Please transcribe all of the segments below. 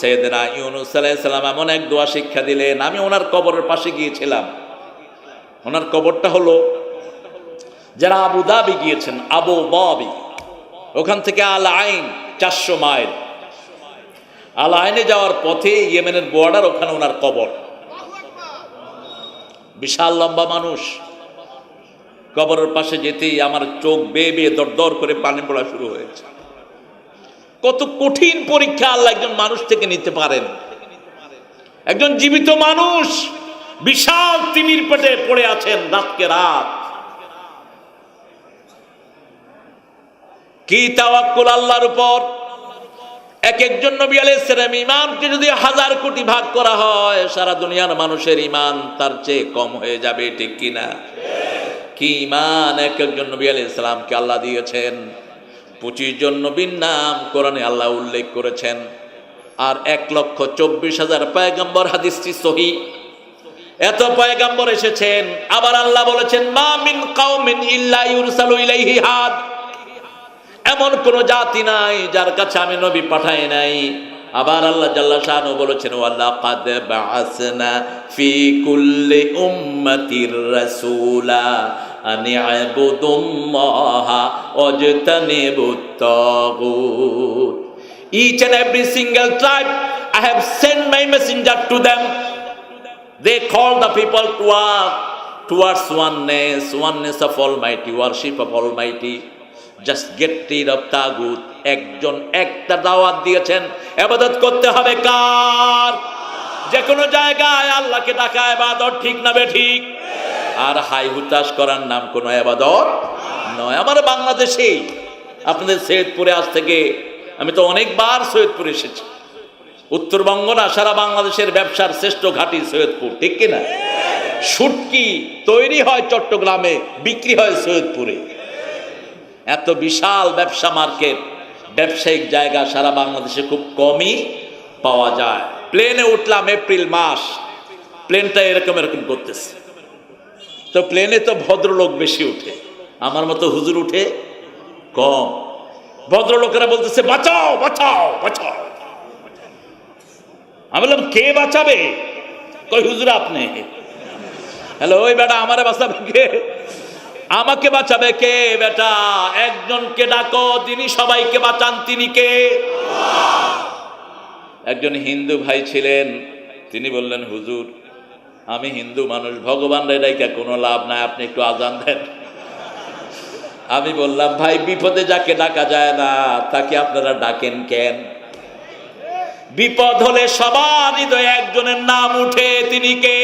সৈয়দনা ইউনুস আলাইসাল্লাম এমন এক দোয়া শিক্ষা দিলেন, আমি ওনার কবরের পাশে গিয়েছিলাম। ওনার কবরটা হলো যারা আবু দাবি গিয়েছেন, আবু বাবি ওখান থেকে আল আইন চারশো মাইল। আল আইনে যাওয়ার পথে ইয়েমেনের বর্ডার ওখানে ওনার কবর। বিশাল লম্বা মানুষ। কবরের পাশে যেতেই আমার চোখ বেয়ে বেয়ে দর দর করে পানি পড়া শুরু হয়েছে। কত কঠিন পরীক্ষা আল্লাহ একজন মানুষ থেকে নিতে পারেন। একজন জীবিত মানুষ বিশাল তিমির পেটে পড়ে আছেন রাতকে রাত। কি তাওয়াক্কুল আল্লাহর উপর? এক একজন নবী আলাইহিসসালাম ইমানকে যদি হাজার কোটি ভাগ করা হয়, সারা দুনিয়ার মানুষের ইমান তার চেয়ে কম হয়ে যাবে, ঠিক কিনা? কি ইমান এক একজন নবী আলাইহিসসালামকে আল্লাহ দিয়েছেন? পঁচিশ জন নবীর নাম কোরআনে আল্লাহ উল্লেখ করেছেন। আর এক লক্ষ চব্বিশ হাজার পয়গম্বর হাদিসটি সহি। এত পয়গম্বর এসেছেন, আবার আল্লাহ বলেছেন, মা মিন কাউমিন ইল্লা হাদ। এমন কোন জাতি নাই যার কাছে আমি নবী পাঠাই নাই। আবার আল্লাহ জাল্লা শাহানু বলেছেন ওয়াল্লাহ কাদ বাআসনা ফি আনি আবুদুল্লাহ ওয়াজতানিবুত তাগুত each and every single tribe I have sent my messenger to them they call the people to work towards oneness oneness of Almighty worship of Almighty just get rid of তাগুত একজন একটা দাওয়াত দিয়েছেন আবাদত করতে হবে কার যে কোনো জায়গায় আল্লাহকে ডাকা আবাদত ঠিক না বে ঠিক আর হাই হুতাশ করার নাম কোনো আবাদত নয়। আমার বাংলাদেশেই আপনাদের সৈয়দপুরে আজ থেকে আমি তো অনেকবার সৈয়দপুরে এসেছি। উত্তরবঙ্গ না সারা বাংলাদেশের ব্যবসার শ্রেষ্ঠ ঘাঁটি সৈয়দপুর, ঠিক কিনা শুটকি তৈরি হয় চট্টগ্রামে, বিক্রি হয় সৈয়দপুরে। এত বিশাল ব্যবসা মার্কেট, ব্যবসায়িক জায়গা সারা বাংলাদেশে খুব কমই পাওয়া যায়। প্লেনে উঠলাম এপ্রিল মাস, প্লেনটা এরকম এরকম করতেছে। তো প্লেনে তো ভদ্রলোক বেশি উঠে। আমার মতো হুজুর উঠে কম। ভদ্রলোকেরা বলতেছে, বাঁচাও বাঁচাও বাঁচাও। আমি বললাম, কে বাঁচাবে? কই হুজুর আপনি। হ্যালো, ওই বেটা আমারে বাঁচাবে কে? আমাকে বাঁচাবে কে, বেটা? একজনকে ডাকো তিনি সবাইকে বাঁচান তিনি কে? একজন হিন্দু ভাই ছিলেন, তিনি বললেন, হুজুর আমি হিন্দু মানুষ ভগবান রেডাইকা কোনো লাভ নাই, আপনি একটু আজান দেন। আমি বললাম, ভাই, বিপদে যাকে ডাকা যায় না, তাকে আপনারা ডাকেন কেন? বিপদ হলে সবার হৃদয়ে একজনের নাম উঠে, তিনি কে?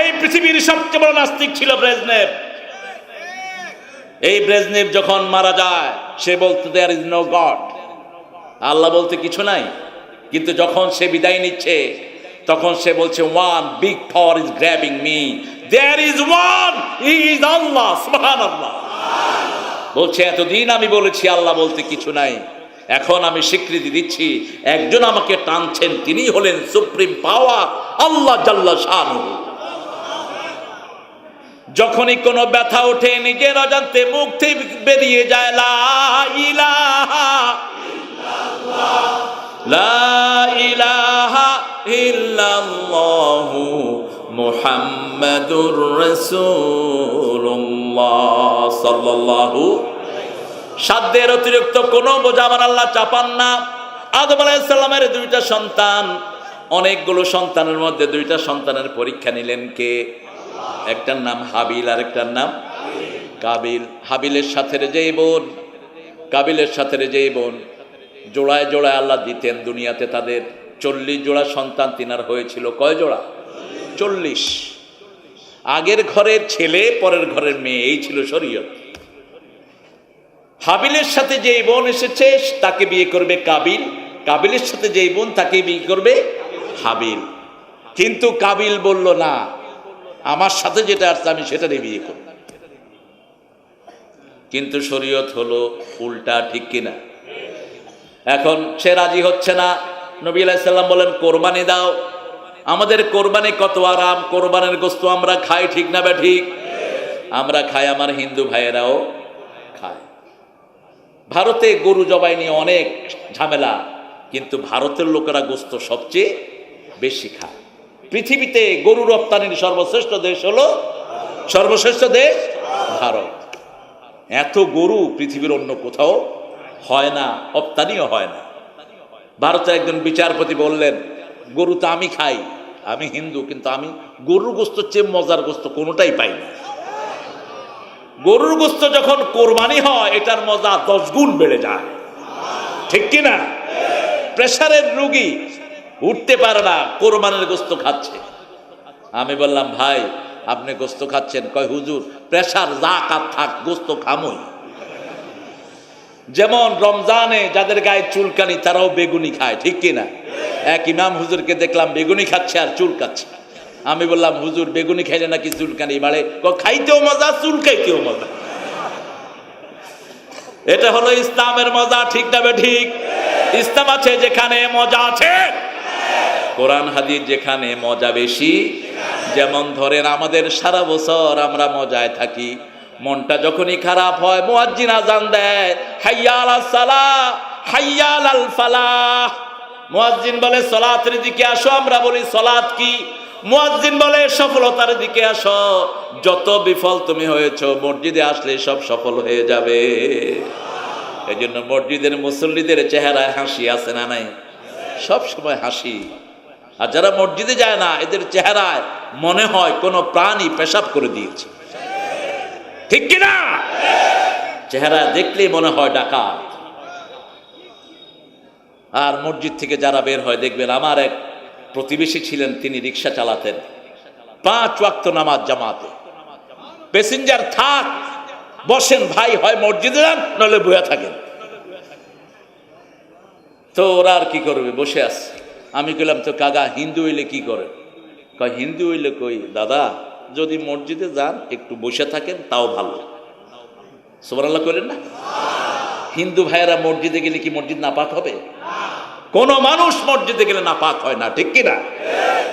এই পৃথিবীর সবচেয়ে বড় নাস্তিক ছিল ব্রেজনেভ এই ব্রেজনেভ যখন মারা যায়, সে বলতে দেয়ার ইজ নো গড আল্লাহ বলতে, কিছু নাই। কিন্তু যখন সে বিদায় নিচ্ছে তখন সে বলছে one big power is grabbing me there is one is আল্লাহ সুবহানাল্লাহ। বলছে, এতদিন আমি বলেছি, আল্লাহ বলতে কিছু নাই। এখন আমি স্বীকৃতি দিচ্ছি, একজন আমাকে টানছেন তিনি হলেন সুপ্রিম পাওয়ার আল্লাহ জাল্লা শাহরু যখনই কোনো ব্যথা ওঠে, নিজের অজান্তে মুখ থেকে বেরিয়ে যায়, লা ইলাহা লা ইলাহা ইল্লাল্লাহু মুহাম্মাদুর রাসূলুল্লাহ সাল্লাল্লাহু সাধ্যের অতিরিক্ত কোনো বোঝা আল্লাহ চাপান না। আদম আলাইসাল্লামের দুইটা সন্তান, অনেকগুলো সন্তানের মধ্যে দুইটা সন্তানের পরীক্ষা নিলেন কে? একটার নাম হাবিল আর একটার নাম কাবিল। হাবিলের সাথে যেই বোন, কাবিলের সাথে যেই বোন। জোড়ায় জোড়ায় আল্লাহ দিতেন দুনিয়াতে তাদের। চল্লিশ জোড়া সন্তান তিনার হয়েছিল। কয় জোড়া? চল্লিশ। আগের ঘরের ছেলে, পরের ঘরের মেয়ে, এই ছিল শরীয়ত। হাবিলের সাথে যে বোন এসেছে, তাকে বিয়ে করবে কাবিল। কাবিলের সাথে যেই বোন, তাকে বিয়ে করবে হাবিল। কিন্তু কাবিল বলল, না, আমার সাথে যেটা আসছে আমি সেটারই বিয়ে করব। কিন্তু শরীয়ত হলো উল্টা ঠিক কিনা? এখন সে রাজি হচ্ছে না। নবী আলাইসাল্লাম বলেন, কোরবানি দাও। আমাদের কোরবানি কত আরাম, কোরবানের গোস্ত আমরা খাই, ঠিক না বা ঠিক? আমরা খাই, আমার হিন্দু ভাইয়েরাও খায়। ভারতে গরু জবাই নিয়ে অনেক ঝামেলা, কিন্তু ভারতের লোকেরা গোস্ত সবচেয়ে বেশি খায়। পৃথিবীতে গরু রপ্তানির সর্বশ্রেষ্ঠ দেশ হলো সর্বশ্রেষ্ঠ দেশ ভারত। এত গরু পৃথিবীর অন্য কোথাও হয় না, রপ্তানিও হয় না। ভারতের একজন বিচারপতি বললেন, গরু তো আমি খাই, আমি হিন্দু, কিন্তু আমি গরুর গোস্ত চেয়ে মজার গোস্ত কোনোটাই পাই না। গরুর গোস্ত যখন কোরবানি হয়, এটার মজা দশ গুণ বেড়ে যায়। ঠিক কি না? প্রেশারের রুগী উঠতে পারে না, কোরবানের গোস্ত খাচ্ছে। আমি বললাম, ভাই, আপনি গোস্ত খাচ্ছেন? কয়, হুজুর, প্রেশার যা কাত থাক, গোস্ত খামই। যেমন রমজানে যাদের গায়ে চুলকানি, তারাও বেগুনি খায়, ঠিক কি না? এক ইমাম হুজুরকে দেখলাম বেগুনি খাচ্ছে আর চুল খাচ্ছে আমি বললাম, হুজুর, বেগুনি খাইলে নাকি চুলকানি বাড়ে? খাইতেও মজা, চুল খাইতেও মজা। এটা হলো ইসলামের মজা, ঠিক না ঠিক? ইসলাম আছে যেখানে মজা আছে। কোরআন, হাদিস যেখানে মজা বেশি। যেমন ধরেন আমাদের সারা বছর আমরা মজায় থাকি। মনটা যখনই খারাপ হয়, মুয়াজ্জিন আজান দেয়, হাইয়াল সালা হাইয়াল আল ফালাহ মুয়াজ্জিন বলে, সলাতের দিকে আসো, আমরা বলি সলাত কি? মুয়াজ্জিন বলে, সফলতার দিকে আসো। যত বিফল তুমি হয়েছো, মসজিদে আসলে সব সফল হয়ে যাবে। এই জন্য মসজিদের মুসল্লিদের চেহারায় হাসি আছে না নাই? সব সময় হাসি। আর যারা মসজিদে যায় না, এদের চেহারায় মনে হয় কোনো প্রাণী পেশাব করে দিয়েছে। ঠিক কি না চেহারা দেখলেই মনে হয় ডাকাত। আর মসজিদ থেকে যারা বের হয়, দেখবেন আমার এক প্রতিবেশী ছিলেন, তিনি রিক্সা চালাতেন। পাঁচ ওয়াক্ত নামাজ জামাতে। প্যাসেঞ্জার থাক, বসেন, ভাই, হয় মসজিদে যান নলে বইয়া থাকেন। তো ওরা আর কি করবে? বসে আছে। আমি কইলাম, তো কাকা, হিন্দু হইলে কি করে কয়, হিন্দু হইলে কই? দাদা যদি মসজিদে যান, একটু বসে থাকেন, তাও ভালো। সোমানাল্লাহ করেন না? হিন্দু ভাইয়েরা মসজিদে গেলে কি মসজিদ নাপাক হবে? কোন মানুষ মসজিদে গেলে নাপাক হয় না, ঠিক কিনা?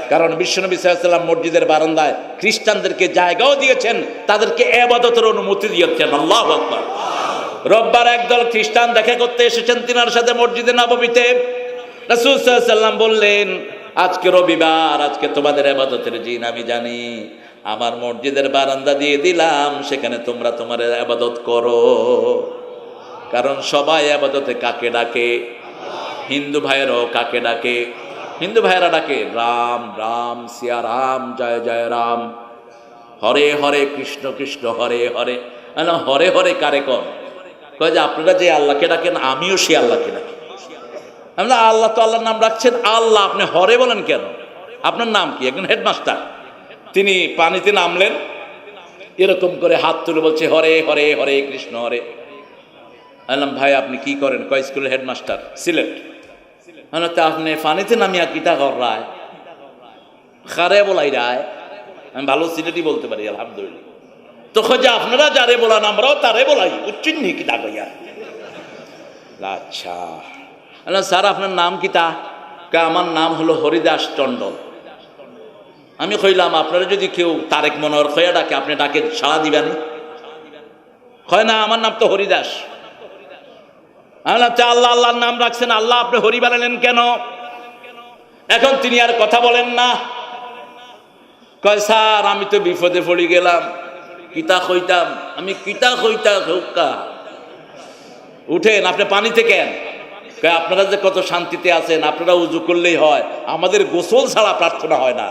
কারণ বিশ্বনবী সাল্লাম মসজিদের বারান্দায় খ্রিস্টানদেরকে জায়গাও দিয়েছেন, তাদেরকে এবাদতের অনুমতি দিয়েছেন, আল্লাহ আকবার। রোববার একদল খ্রিস্টান দেখা করতে এসেছেন, তিনার সাথে মসজিদে নবমীতে। রাসূল সাল্লাম বললেন, আজকে রবিবার, আজকে তোমাদের আবাদতের দিন, আমি জানি। আমার মসজিদের বারান্দা দিয়ে দিলাম সেখানে তোমরা তোমার আবাদত করো। কারণ সবাই আবাদতে কাকে ডাকে? হিন্দু ভাইয়েরাও কাকে ডাকে? হিন্দু ভাইয়েরা ডাকে রাম রাম সিয়া রাম জয় জয় রাম। হরে হরে কৃষ্ণ কৃষ্ণ হরে হরে। হরে হরে কারে কর যে আপনারা যে আল্লাহকে ডাকেন আমিও সে আল্লাহকে ডাকি। আমি বললাম, আল্লাহ তো আল্লাহর নাম রাখছেন আল্লাহ আপনি হরে বলেন কেন? আপনার নাম কি? একজন হেডমাস্টার। তিনি পানিতে নামলেন। এরকম করে হাত তুলে বলছে হরে হরে হরে কৃষ্ণ হরে। আমি বললাম ভাই আপনি কি করেন? কয় স্কুলের হেডমাস্টার সিলেট। বললাম, তা আপনি পানিতে নামিয়া কিতা কর রায় খারে বলাই রায়। আমি ভালো সিলেটই বলতে পারি আলহামদুলিল্লাহ। তো যে আপনারা যারে বলান আমরাও তারে বলাই উচ্চিন্নি কিতা কইয়া? আচ্ছা। স্যার আপনার নাম কিতা? আমার নাম হলো হরিদাস টন্ডন আমি কইলাম আপনারা যদি কেউ তারেক মনোহর খয়া ডাকে আপনি ডাকে সাড়া দিবেনি হয় না আমার নাম তো হরিদাস। আমি বললাম, আল্লাহ আল্লাহর নাম রাখছেন আল্লাহ আপনি হরি বানালেন কেন? এখন তিনি আর কথা বলেন না। কয় স্যার আমি তো বিপদে পড়ে গেলাম। কিতা কইতাম? আমি কিতা কইতা হোকা উঠেন আপনি পানিতে কেন আপনারা যে কত শান্তিতে আছেন আপনারা উজু করলেই হয়। আমাদের গোসল ছাড়া প্রার্থনা হয় না।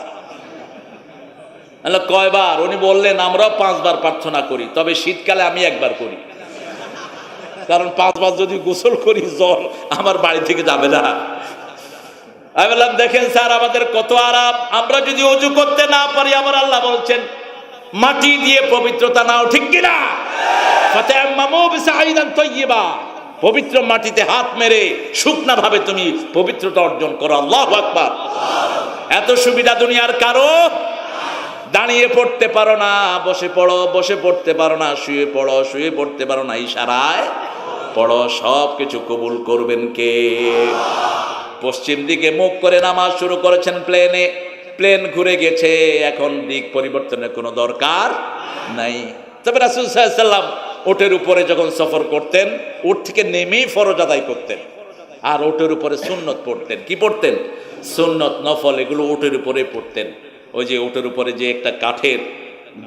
কয়বার? উনি বললেন আমরাও পাঁচবার প্রার্থনা করি, তবে শীতকালে আমি একবার করি। কারণ পাঁচবার যদি গোসল করি জল আমার বাড়ি থেকে যাবে না। আমি বললাম, দেখেন স্যার, আমাদের কত আরাম। আমরা যদি অজু করতে না পারি আমার আল্লাহ বলছেন, মাটি দিয়ে পবিত্রতা নাও, ঠিক কিনা পবিত্র মাটিতে হাত মেরে শুকনা ভাবে তুমি পবিত্রতা অর্জন করো। আল্লাহু আকবার। এত সুবিধা দুনিয়ার কারও দাঁড়িয়ে পড়তে পারো না, বসে পড়ো, বসে পড়তে পারো না, শুয়ে পড়ো, শুয়ে পড়তে পারো না, ইশারায় পড়ো সব কিছু কবুল করবেন কে? পশ্চিম দিকে মুখ করে নামাজ শুরু করেছেন প্লেনে, প্লেন ঘুরে গেছে, এখন দিক পরিবর্তনের কোনো দরকার নাই। তবে রাসুল সাল্লাম ওটের উপরে যখন সফর করতেন, ওট থেকে নেমেই ফরজ আদায় করতেন। আর ওটের উপরে সুন্নত পড়তেন। কি পড়তেন? সুন্নত, নফল, এগুলো ওটের উপরে পড়তেন। ওই যে ওটের উপরে যে একটা কাঠের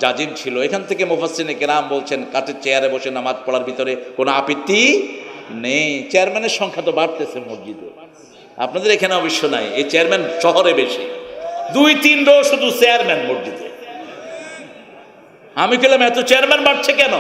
জাজিম ছিল, এখান থেকে মুফাসিনে কেরাম বলছেন, কাঠের চেয়ারে বসে নামাজ পড়ার ভিতরে কোনো আপত্তি নেই। চেয়ারম্যানের সংখ্যা তো বাড়তেছে মসজিদে। আপনাদের এখানে অবশ্য নাই, এই চেয়ারম্যান শহরে বেশি। দুই, তিন রো শুধু চেয়ারম্যান মসজিদে। আমি কেলাম এত চেয়ারম্যান বাড়ছে কেন?